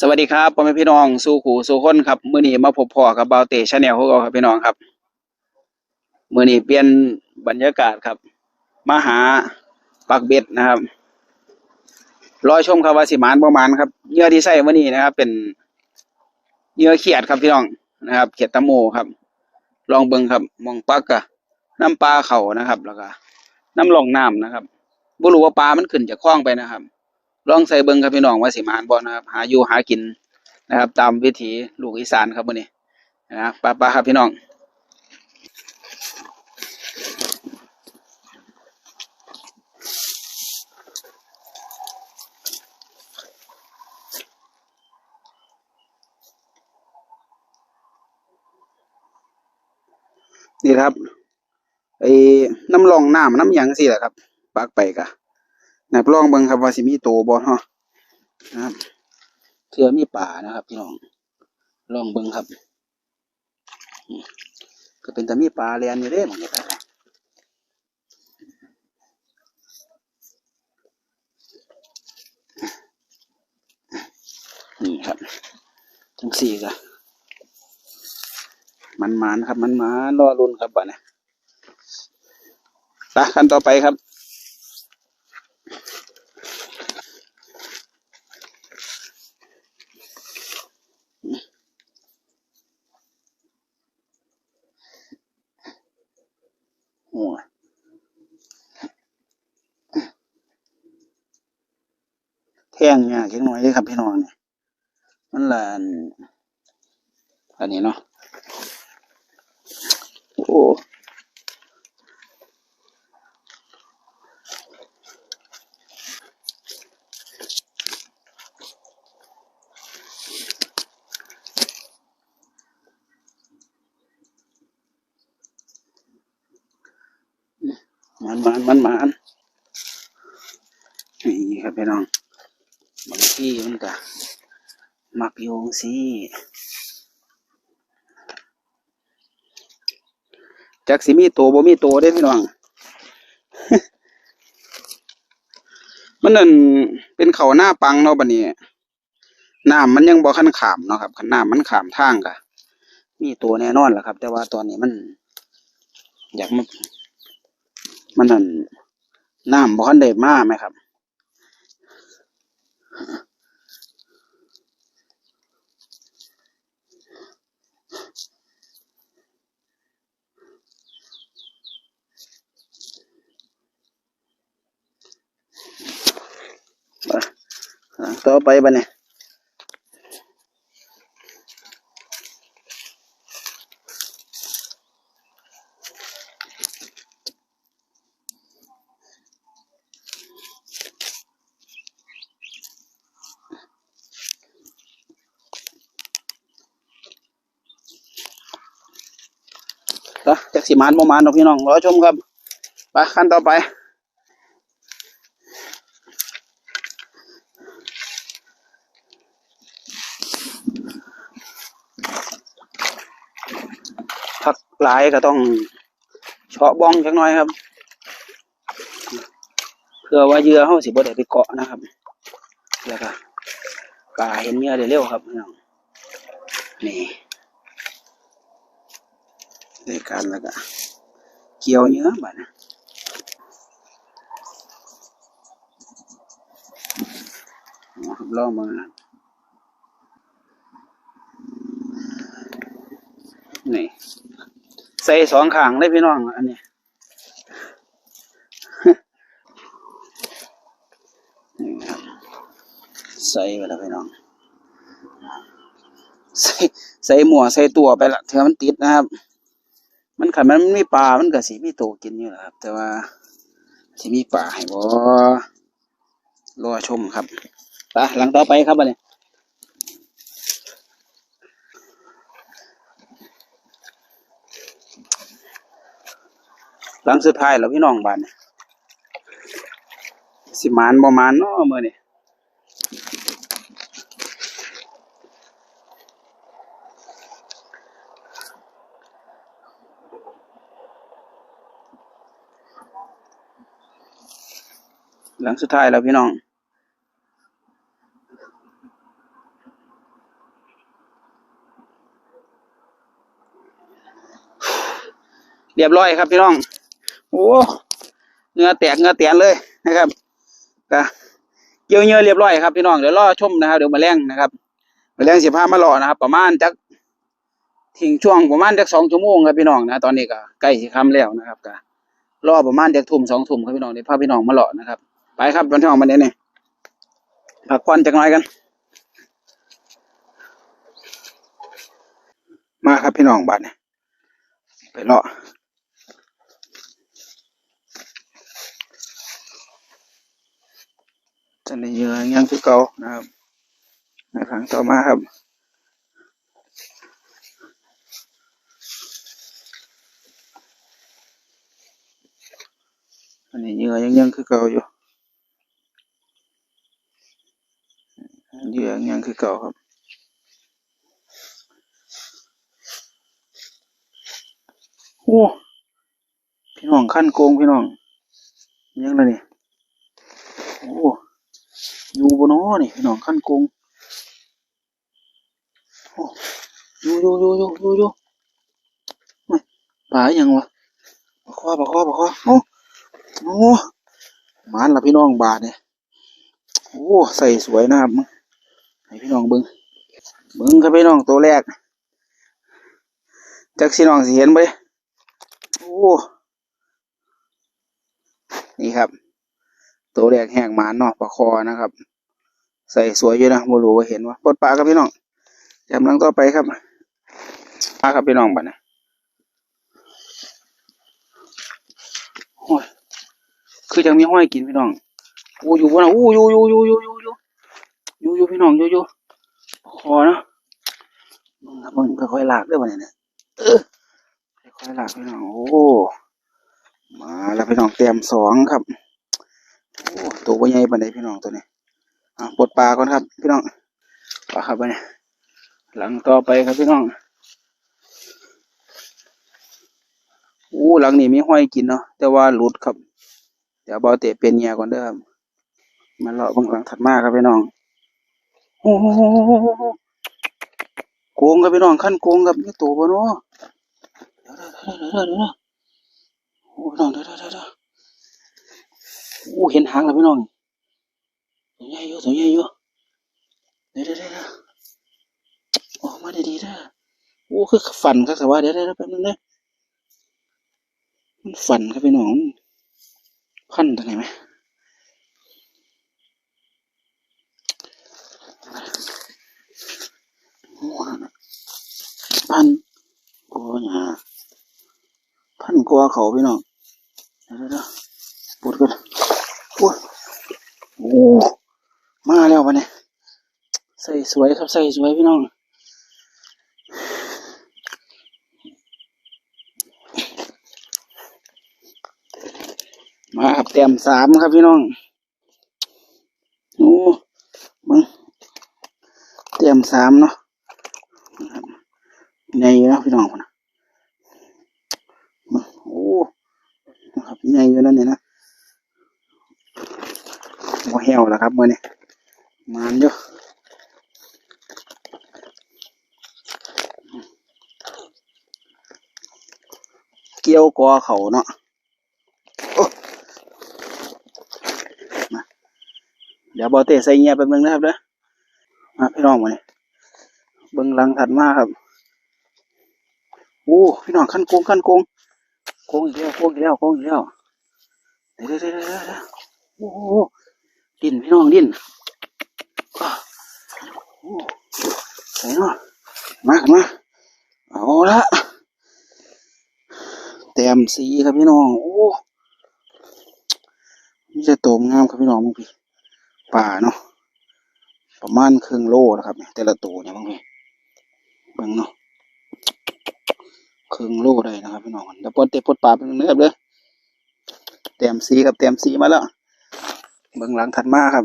สวัสดีครับพ่อแม่พี่น้องสู่ขู่สู่คนครับมื้อนี้มาพบพ่อกับเบาเตชาแนลของเราครับพี่น้องครับมื้อนี้เปลี่ยนบรรยากาศครับ มาหาปักเบ็ดนะครับรอชมครับว่าสิมานบ่หมานครับเหยื่อที่ใช้มื้อนี้นะครับ เป็นเหยื่อเขียดครับพี่น้องนะครับเขียดตะโมครับ ลองเบิ่งครับมองปักกะน้ำปลาเขานะครับ แล้วก็น้ำลองน้ำนะครับบ่รู้ว่าปลามันขึ้นจากคล้องไปนะครับ ลองใส่เบิงครับพี่น้องว่าสิมานบ่นะครับหาอยู่หากินนะครับ ตามวิถีลูกอีสานครับมื้อนี้นะครับปลาครับพี่น้องนี่ครับไอ้น้ำรองน้ำน้ำหยังสิแหละครับ ปักไปกะ นะครับลองเบิ่งครับว่าสิมีโตบ่เนาะนะครับเทื่อมีป่านะครับพี่น้องลองเบิ่งครับ ก็เป็นแต่มีปลาเรียนอยู่เด้หมองนี้ครับนี่ครับจังสี่ก็มันมานครับ มันมานรอรุ่นครับบ่เนี่ยไปขั้นต่อไปครับ โอ้ยแท่งยากจังน่อยเลยครับพี่น้องเนี่ยมันละอันอันนี้เนาะโอ้มันมันมันมันนี่ครับพี่น้อง มันก็มักโยงสิจักสิมีตัวบ่มีตัวได้พี่น้อง มันนั่นเป็นเขาหน้าปังเนาะบัดนี้น้ำมันยังบ่คันขามเนาะครับคันน้ำมันขามทางก็มีตัวแน่นอนแหละครับ แต่ว่าตอนนี้มัน อยากมามันนั่นน้ำบ่คันได้มาไหมครับ ต่อไปบัดนี้ก็จักสิมานบ่มานนพี่น้องรอชมครับ ไปขั้นต่อไป ผัก หลายก็ต้องเฉาะบ้องจักหน่อยครับ เพื่อว่าเยื่อเฮาสิบ่ได้ไปเกาะนะครับแล้วก็ปลาเห็นเหยื่อได้เร็วครับพี่น้องนี่ในการแล้วก็เกี่ยวเหยื่อบัดนะเอาครับลองมานะนี่ ใส่สองข้างเลยพี่น้อง อันนี้ใส่ไปแล้วพี่น้อง ใส่ใส่หมวใส่ตัวไปละเธอมันติดนะครับ มันขันมันมีปลา มันก็สิมีตัวกินอยู่แหละครับ แต่ว่าสิมีปลาให้บ่รอชมครับไปหลังต่อไปครับอันนี้ หลังสุดท้ายแล้วพี่น้องบ้านสีสิมานบ่มานเนาะเมื่อนี่หลังสุดท้ายแล้วพี่น้องเรียบร้อยครับพี่น้อง อ้เงือแตกเงือแตนเลยนะครับก็เกี่ยวเหงือเรียบร้อยครับพี่น้องเดี๋ยวรอชมนะครับเดี๋ยวมาแรงนะครับมาแรงสิบห้ามาหล่อนะครับ ประมาณจักทิ้งช่วงประมาณจักสองชั่วโมงครับพี่น้องนะตอนนี้ก็ใกล้สิค่ำแล้วนะครับก็รอประมาณจักทุ่มสองทุ่มครับพี่น้องเดี๋ยวพาพี่น้องมาหล่อนะครับ ไปครับพี่น้องมาเนี้ยนี่พักควันจักหน่อยกัน มาครับพี่น้องบัดนี้ไปเลาะจะได้เยอะยังคือเก่านะครับในครั้งต่อมาครับอันนี้เหยื่อยังยังคือเก่าอยู่เหยื่อยังยังคือเก่าครับโอ้พี่น้องขั้นโกงพี่น้องยังไงนี่โอ้อยู่ บนน้อนี่พี่น้องขั้นกงโอ้อยู่อยู่อยู่อยู่อยู่อยู่ป่าอยังวะปะคอปะคอปะคอโอ้โอ้หมานละพี่น้องบาทเนี่ยโอ้ใส่สวยนะครับมึงให้พี่น้องเบิ้งเบิ้งครับพี่น้องตัวแรกจักสิน้องสิเห็นไปโอ้นี่ครับ ตัวแรกแหกหมานเนาะปลาคอนะครับ ใส่สวยอยู่นะโมรูว่าเห็นว่าปลดปลาครับพี่น้องจำลังต่อไปครับปลาครับพี่น้องบัดนะโอ้ยคือจังมีห้อยกินพี่น้องอู้อยู่บนน่ะอู้อยู่อยู่อยู่อยู่อยู่อยู่อยู่อยู่พี่น้องอยู่อยู่คอเนาะมึงครับมึงค่อยๆลากด้วยวันนี้เนี่ยเออค่อยๆลากพี่น้องโอ้มาแล้วพี่น้องเตรียมสองครับโอ้ตัวใหญ่ปานใดพี่น้องตัวนี้ ปลดปลาก่อนครับ พี่น้องปลาครับไปเนี่ยหลังต่อไปครับพี่น้องโอ้หลังนี้มีห้อยกินเนาะแต่ว่าหลุดครับ เดี๋ยวบอเตะเป็นเงียก่อนเด้อครับมาเลาะบางหลังถัดมาครับพี่น้องโอ้โหโกงครับพี่น้องขั้นโกงครับนี่ตัวบ่เนาะเดี๋ยวเดี๋ยวเดี๋ยวเดี๋ยวเดี๋ยวโอ้พี่น้องเดี๋ยวเดี๋ยวเดี๋ยวเดี๋ยวโอ้เห็นหางแล้วพี่น้อง ตัวใหญ่อยู่ตัวใหญ่อยู่เดี๋ยวเดี๋ยวเดี๋ยวเดี๋ยวออกมาดีๆนะโอ้คือฝันครับแต่ว่าเดี๋ยวเดี๋ยวแป๊บนึงนะมันฝันครับพี่น้องพันตรงไหนไหมพันกลัวหยพันกลัวเขาพี่น้องเดี๋ยวเดี๋ยวปวดกันโอ้โอ้ มาแล้ววันนี้ใส่สวยครับใส่สวยพี่น้องมาครับเต็มสามครับพี่น้องโอ้มึงเต็มสามเนาะนะครับใหญ่อยู่นะพี่น้องพุ่นนะโอ้นะครับใหญ่อยู่นั่นเนี่ยนะหัวเหี่ยวแล้วครับมื่อนี้ มันอยู่เกี่ยวกอเขาเนาะมาเดี๋ยวบอเตใส่เงียบแป๊บนึงนะครับเด้อมาพี่น้องมาเนี่ยเบิ้งลังถัดมาครับโอ้พี่น้องขั้นโกงขั้นโกงโกงอีกแล้วโกงอีกแล้วโกงอีกแล้วเดี๋ยวเดี๋ยวเดี๋ยวเดี๋ยวโอ้ดินพี่น้องดินอ้าวโอ้ ใส่เนาะมาขึ้นมาเอาละแต้มสีครับพี่น้อง โอ้นี่จะโตมงามครับพี่น้องมึงพี่ป่าเนาะประมาณครึ่งโลนะครับ แต่ละตัวเนี่ยมึงพี่เบิ่งเนาะครึ่งโลได้นะครับพี่น้องเดี๋ยวปนเตะปนป่าเป็นเนื้อเลยแต้มสีครับแต้มสีมาแล้วเบิ่งหลังถัดมาครับ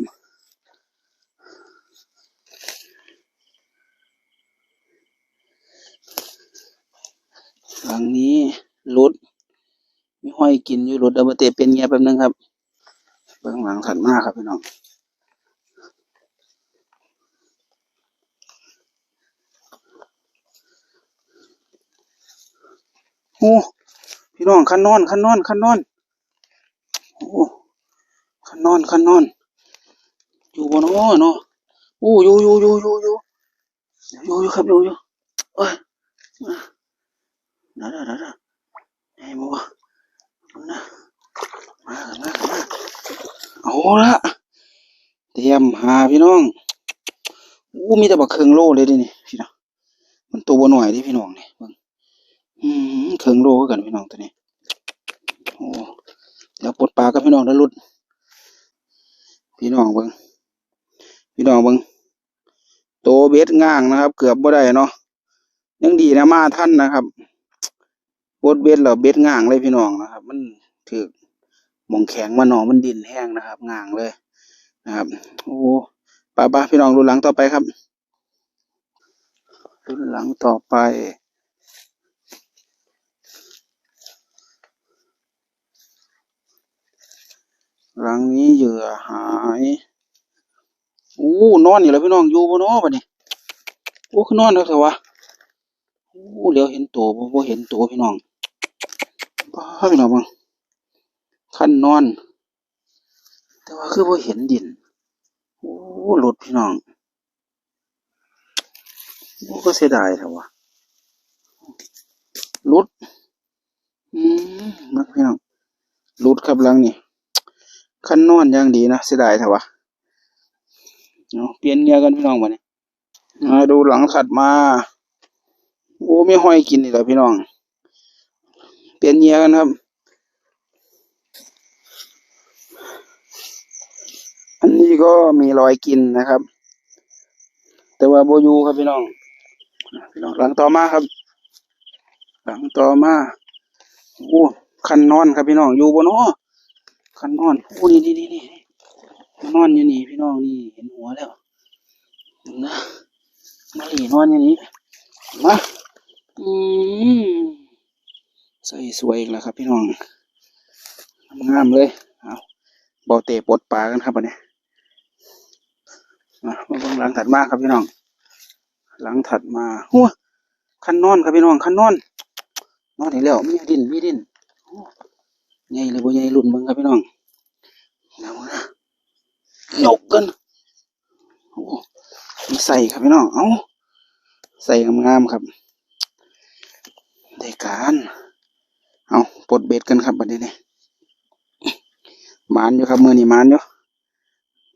หลังนี้รุดมีห้อยกินอยู่รถเอามาเตะเป็นเงียบแป๊บนึงครับเบื้องหลังถัดมากครับพี่น้องโอ้พี่น้องคันนอนคันนอนคันนอนโอ้คันนอนคันนอน อยู่บนอ้อเนาะโอ้อยู่อยู่อยู่อยู่อยู่อยู่อยู่ครับอยู่อยู่เอ้ย มาด้อเด้อเด้อไอ้บัวนะมามามาเอาละเตรียมหาพี่น้องอู้มีแต่บักเครื่องโลเลยดินี่พี่น้องมันตัวบ่หน่อยดิพี่น้องนี่เบิ่งอืมเครื่องโลคือกันพี่น้องตัวนี้โอ้เดี๋ยวปลดปลากับพี่น้องแล้วลุดพี่น้องเบิ่งพี่น้องเบิ่งโตเบ็ดง่างนะครับ เกือบบ่ได้เนาะยังดีนะมาท่านนะครับ บดเบ็ดแล้วเบ็ดง่างเลยพี่น้องนะครับ มันถือหมองแข็งมาหนอมันดินแห้งนะครับง่างเลยนะครับ โอ้ป้าป้าพี่น้องรุ่นหลังต่อไปครับรุ่นหลังต่อไปหลังนี้เหยื่อหายอู้นอนอยู่แล้วพี่น้องอยู่บ่เนาะบัดนี้โอ้คือนอนแล้วเถอะวะโอ้เดี๋ยวเห็นตัวบ่เห็นตัวพี่น้อง ป้าพี่น้องเบิ่งคันนอน แต่ว่าคือบ่เห็นดิน โอ้หลุดพี่น้องโอ้ก็เสียดายแท้วะหลุด อืมนักพี่น้องหลุดครับหลังนี่คันนอนอย่างดีนะเสียดายแท้วะเอาะเปลี่ยนเงื่อกันพี่น้องบัดนี้มาดูหลังถัดมา โอ้ไม่ห้อยกินนี่แหละพี่น้อง ปลี่ยนเหงื่อกันครับ อันนี้ก็มีรอยกินนะครับ แต่ว่าโบยูครับพี่น้อง พี่น้องหลังต่อมาครับ หลังต่อมาโอ้คันนอนครับพี่น้อง อยู่บนอ้อคันนอนโอ้นี่นี่นี่นี่นอนอยู่นี่พี่น้องนี่เห็นหัวแล้วนะมาหลีนอนอยู่นี่มา อืม ส่สวยอีกแล้วครับ พี่น้องงามเลยเอาบอเตะปดปลากันครับวันนี้มาเบิ่งหลังถัดมาครับพี่น้อง หลังถัดมาหัวคันนอนครับพี่น้องคันนอน นอนอีกแล้วมีดินมีดินใหญ่เลยบ่ใหญ่รุ่นเบิ่งครับพี่น้องเอานะยกกันโอ้มีใส่ครับพี่น้อง เอาใส่งามๆครับได้การ เอาปลดเบ็ดกันครับบัดนี้นี่มานอยู่ครับมือนี่มานอยู่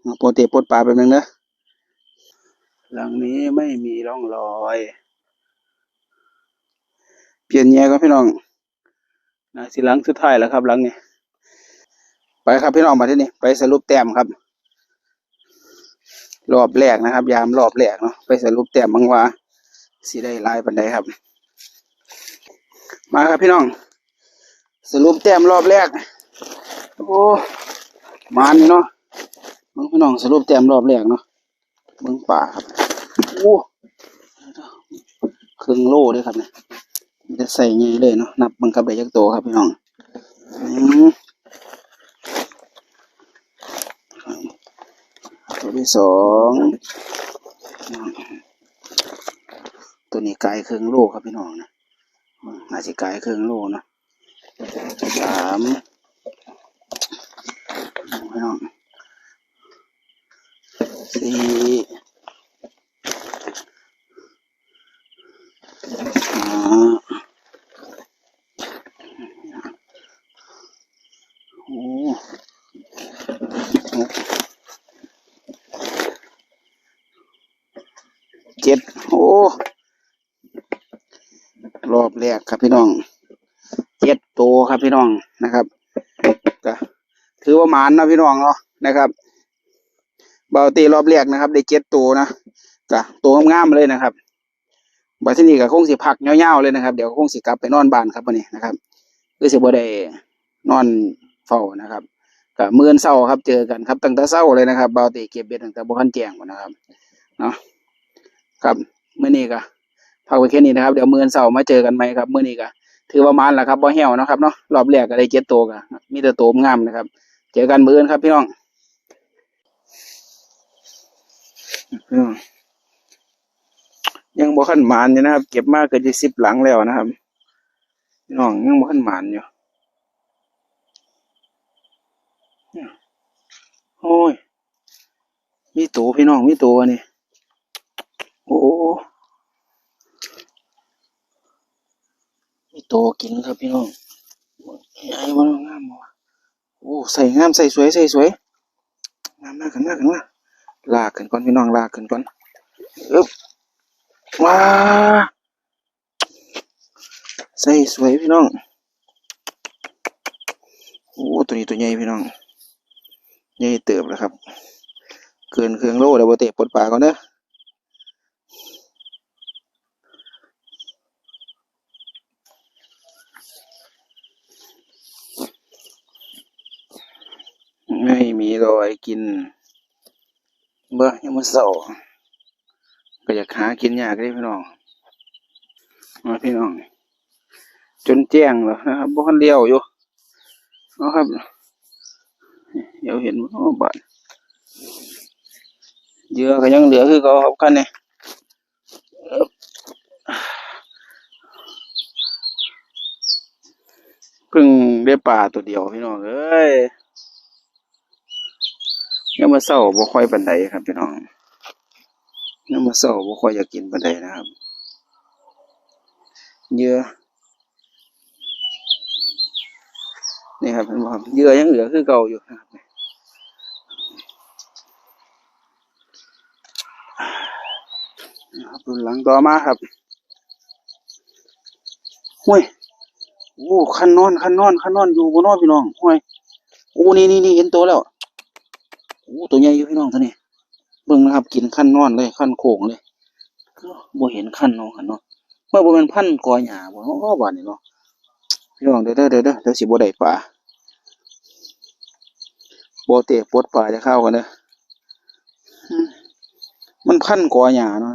เอาปลดเตะปลดปลาไปเบิ่งเด้อหลังนี้ไม่มีร่องรอย เปลี่ยนแย่ครับพี่น้องนะสิหลังสุดท้ายแล้วครับหลังนี้ไปครับพี่น้องมาที่นี่ไปสรุปแต้มครับ รอบแรกนะครับ ยามรอบแรกเนาะไปสรุปแต้มบางว่าสิได้ลายปันใดครับ มาครับพี่น้อง สรุปแต้มรอบแรก โอ้มานอยู่เนาะเบิ่งพี่น้องสรุปแต้มรอบแรกเนาะเบิ่งป่าครับโอ้ครึ่งโลเลยครับเนี่ยจะใส่ไงเลยเนาะนับบังคับได้ยักโตครับพี่น้องตัวที่สองตัวนี้ไกลครึ่งโลครับพี่น้องนะอาจจะไกลครึ่งโลเนาะ สามพี่น้องสี่ห้าโอ้หกเจ็ดโอ้ รอบแรกครับพี่น้อง ตัวครับพี่น้องนะครับก็ถือว่าหมานเนาะพี่น้องเนาะนะครับเบาตีรอบแรกนะครับ ได้เจ็ดตัวนะก็ตัวงามๆเลยนะครับบัดที่นี่ก็คงสิพักยาๆเลยนะครับ เดี๋ยวคงสิกลับไปนอนบ้านครับวันนี้นะครับคือสิบ่ได้นอนเฝ้านะครับก็มื้ออนเช้าครับเจอกันครับตั้งแต่เช้าเลยนะครับเบาตีเก็บเบ็ดตั้งแต่บ่ทันแจงพุ่นะครับเนาะครับเมื้อนี้ก็พักไว้แค่นี้นะครับ เดี๋ยวมื้ออนเช้ามาเจอกันใหมครับเมื้อนี้ก็ ถือประมาณแหละครับบ่แห้วนะครับเนาะรอบแรกอะไรเจ็ดตัวกันมีแต่ตัวงามนะครับ เจอกันมืออื่นครับพี่น้องยังบ่ขั้นหมานอยู่นะครับ เก็บมากเกินจะสิบหลังแล้วนะครับพี่น้องยังบ่ขั้นหมานอยู่โอ้ย มีตัวพี่น้องมีตัวนี่โอ้ มีตัวกินครับพี่น้องใหญ่บ่งามบ่วะโอ้ใส่งามใส่สวยใส่สวยงามมากขึ้นมากขึ้นมาลากขึ้นก่อนพี่น้องลากขึ้นก่อนอึ๊บว้าใส่สวยพี่น้องโอ้ตัวนี้ตัวใหญ่พี่น้องใหญ่เติบแล้วครับ เกินเครื่องโล่เดี๋ยวโบเตะปลดปลาก่อนเด้อไม่มี รอยกินเบ้อยังมาเศร้าก็อยากหากินยากเลยพี่น้องมาพี่น้อง จนแจ้งแล้วนะครับบ่คันเลี้ยวอยู่เอาครับ เดี๋ยวเห็นว่าบาดเยื่อก็ยังเหลือคือเขาครับคันเนี้อึ๊บเพิ่งได้ปลาตัวเดียวพี่น้องเอ้ย ยังมาเศร้าบ่ค่อยปันใดครับพี่น้องยังมาเศร้าบ่ค่อยอยากกินปันใดนะครับเยื่อนี่ครับเห็นบ่ครับเยื่อยังเหลือคือเก่าอยู่นะครับครับหลังต่อมาครับห้วยโอ้คันนอนคันนอนคันนอนอยู่บนนอนพี่น้องห้วยโอ้นี่นี่นี่เห็นตัวแล้ว โอ้ตัวใหญ่อยู่พี่น้องตัวนี้เบิ่งนะครับกินคันนอนเลยคันโค้งเลยบ่เห็นคันเนาะคันเนาะเมื่อบ่เป็นพันกอหญ้าบ่เนาะบาดนี้เนาะพี่น้องเด้อเด้อเด้อเด้อเดี๋ยวสิบ่ได้ปลาบ่เตะปดปลาจะเข้ากันเด้อมันพันกอหญ้าเนาะ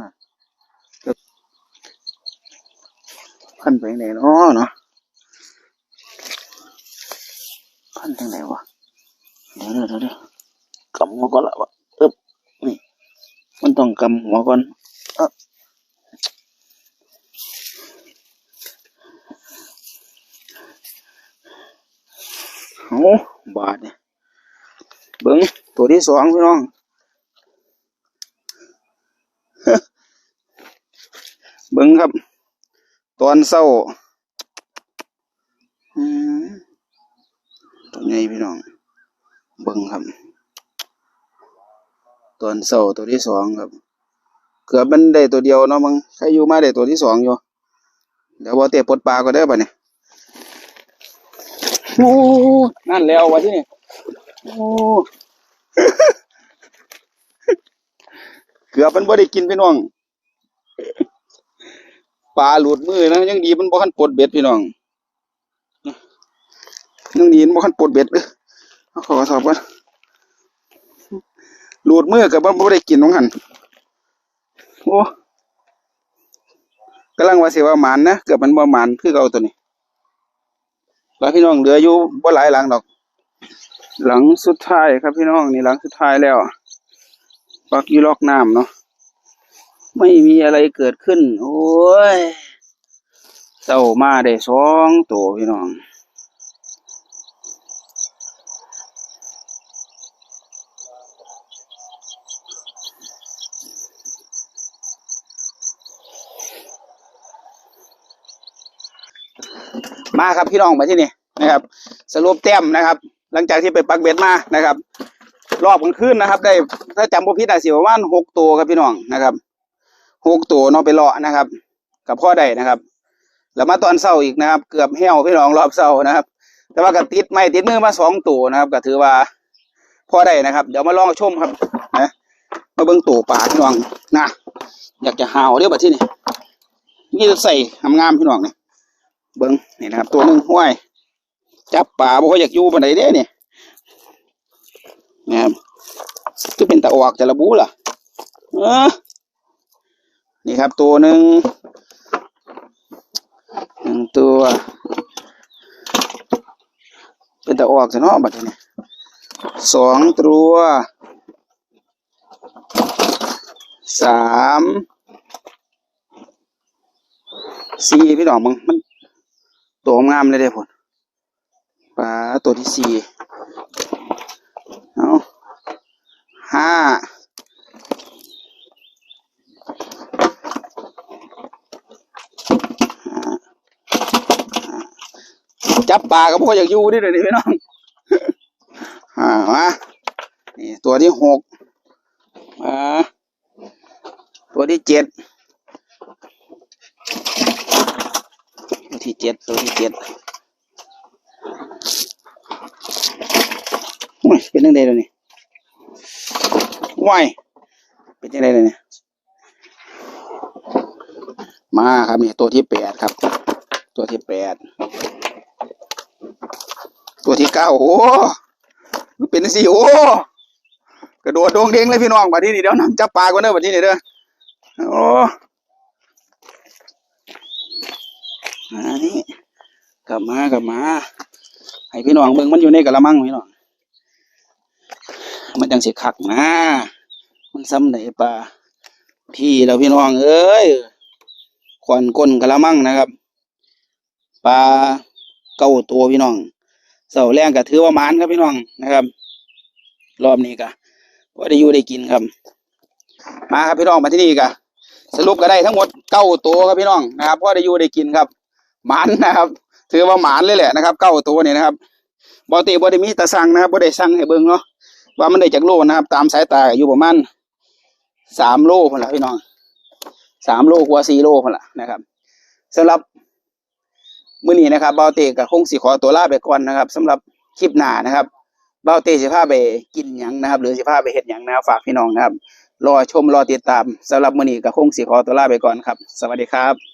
พันไปไหนเนาะเนาะพันทางไหนวะเดี๋ยวเดี๋ยวเดี๋ยวเดี๋ยว กำหัวก่อนละวะอึ๊บนี่มันต้องกำหัวก่อนเอ๊ะเอาบาทเนี่ยเบิ้งตัวที่สองพี่น้องเบิ้งครับ ตอนเศร้าอืมตัวใหญ่พี่น้อง เบิ่งครับ ตอนเสาตัวที่สองครับ เกือบมันได้ตัวเดียวเนาะมึงใครอยู่มาได้ตัวที่สองอยู่เดี๋ยวบอเตะปลดปลาก็ได้อป่ะเนี่ยโอ้นั่นแล้ววะที่นี่โอ้เกือบมันบ่ได้กินพี่น้องปลาหลุดมือนะยังดีมันบ่คันปลดเบ็ดพี่น้องยังดีมันบ่คันปลดเบ็ดเด้อเอาขอสอบก่อน หลุดมือกับบ่บ่ได้กินของหันโอ้กำลังว่าเสิว่าหมานนะเกือบมันบ่หมานคือเก่าตัวนี้แล้วพี่น้องเหลืออยู่บ่หลายหลังดอก หลังสุดท้ายครับพี่น้องนี่หลังสุดท้ายแล้วปักยู่ลอกน้ำเนาะไม่มีอะไรเกิดขึ้น โอ้ยเต้ามาได้สองตัวพี่น้อง มาครับพี่น้องมาที่นี่นะครับ สรุปแต้มนะครับ หลังจากที่ไปปักเบ็ดมานะครับ รอบกลางคืนนะครับ ได้ถ้าจำบ่ผิดอาจสิประมาณหกตัวครับพี่น้องนะครับหกตัวเนาะไปเลาะนะครับ กับพ่อได้นะครับ แล้วมาตอนเช้าอีกนะครับ เกือบแห้วพี่น้องรอบเช้านะครับ แต่ว่าก็ติดไม่ติดมือมาสองตัวนะครับ ก็ถือว่าพ่อได้นะครับ เดี๋ยวมาลองชมครับนะมาเบิ่งตัวปลาพี่น้องนะอยากจะหาวเดี๋ยวบัดที่นี่นี่ใส่งามๆพี่น้องเนี่ย เบิ้งนี่นะครับ ตัวหนึ่งห้วย จับป่าบ่ค่อยอยากอยู่ปานใดเด้เนี่ยนะครับก็เป็นตะออกจะระบูล่ะเออนี่ครับ ตัวหนึ่งหนึ่งตัว เป็นตะออกจะเนาะบัดนี้สองตัวสามสี่พี่น้องมึงมัน ตัวงามเลยเด้อพ่นปลาตัวที่สี่เอาห้าจับปลาก็พออยากอยู่นี่เลยพี่น้องอ่ามานี่ตัวที่หกมาตัวที่เจ็ดตัว ที่เจ็ดตัวที่เจ็ดโอ้ยเป็นยังไงเลยนี่ว้ายเป็นยังไงเลยเนี่ยมาครับนี่ตัวที่แปดครับ ตัวที่แปดตัวที่เก้าโอ้เป็นสิโอ้กระโดดโด่งเด้งเลยพี่น้องบัดนี้นี่เดี๋ยวน้ำจับปลาก่อนเด้อบัดนี้นี่เด้อโอ้ อันนี้กลับมากลับมา ให้พี่น้องเบิ่งมันอยู่ในกะละมังพี่น้องมันจังเสิคักนะ มันซ้ำไหนปลาพี่แล้วพี่น้องเอ้ยขวนก้นกะละมังนะครับปลาเก้าตัวพี่น้องเสาแรงก็ถือว่ามานครับพี่น้องนะครับ รอบนี้ก็ว่าได้อยู่ได้กินครับ มาครับพี่น้องมาที่นี่ก็สรุปก็ได้ทั้งหมดเก้าตัวครับพี่น้องนะครับว่าได้อยู่ได้กินครับ หมานนะครับ ถือว่าหมานเลยแหละนะครับเก้าตัวนี่นะครับบอติบอได้มีตะสั่งนะครับบอได้สั่งให้เบิ่งเนาะว่ามันได้จากโลนะครับ ตามสายตาอยู่ประมาณสามโลพนละพี่น้องสามโลกว่าสี่โลพนละนะครับสำหรับมื้อนี้นะครับเบาเตกับคงสิขอตัวลาไปก่อนนะครับสำหรับคลิปหน้านะครับเบาเตสิพาไปกินหยังนะครับ หรือสิพาไปเฮ็ดหยังนะครับฝากพี่น้องนะครับ รอชมรอติดตามสำหรับมื้อนี้ก็คงสิขอตัวลาไปก่อนครับ สวัสดีครับ